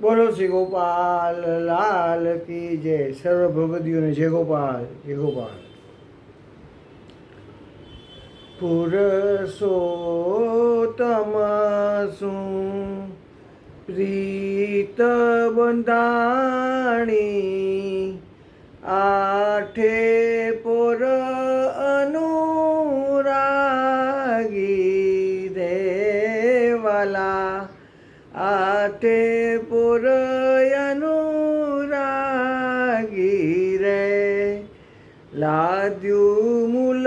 બોલો શ્રી ગોપાલ, લાલ કી જય. સર્વ ભગવદીઓને જય ગોપાલ જય ગોપાલ. પુરસોત્તમ શું પ્રીત બંધાણી આઠે આઠે પોર અનુરાગી રે લાદ્યું મૂલ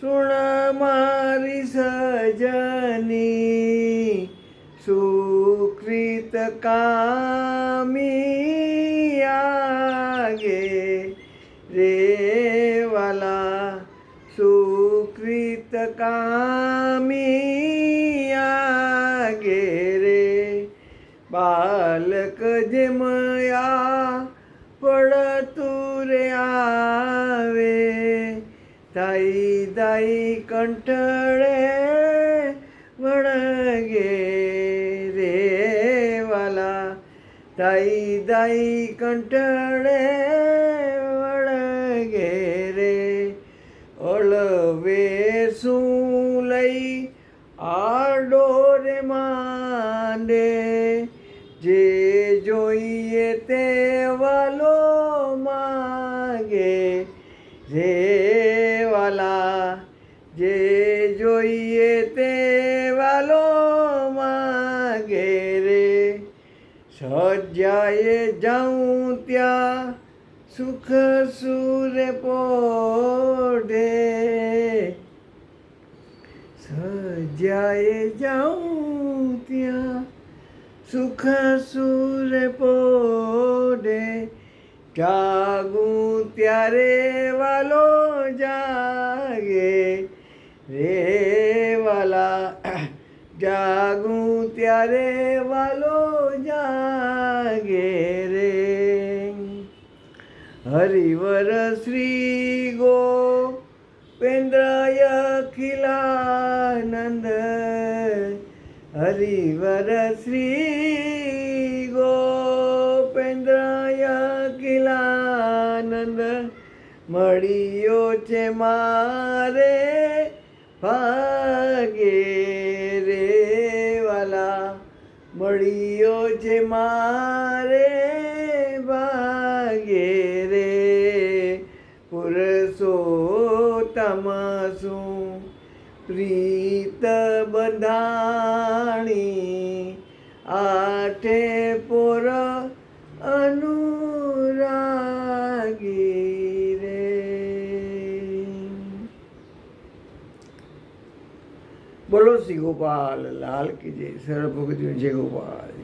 સુણ મારી સજની સુકૃત કામી આગે રે વાલા સુકૃત કામી આગે રે બાલક જેમયા પડતું રે આવે તાઈ દાઈ કંઠળે વળગે રે વાલા તાઈ દાઈ કંઠળે વળગે રે અળવે શું લઈ આડો જોઈએ તે વાલો માગે. જે વાલા, જે જોઈએ તે વાલો માગે રે. સજ્જાએ જાઉં ત્યાં સુખ સુરે પોઢે. સજ્જાએ જાઉં ત્યાં સુખ સુર પોડે, જાગું ત્યારે વાલો જાગે. રે વાલા, જાગું ત્યારે વાલો જાગે રે. હરિવર શ્રી ગો પેન્દ્રય અખિલાનંદ હરિવર શ્રી ગોપેન્દ્રય કિલાનંદ, મળ્યો છે મારે ભાગે રે વાલા, મળ્યો છે મારે ભાગે રે. પુરુષોત્તમ શું પ્રીત બંધાણી આઠે પોર અનુરાગી રે. બોલો શ્રી ગોપાલ લાલ કી જય સર્વ ભગત જય ગોપાલ.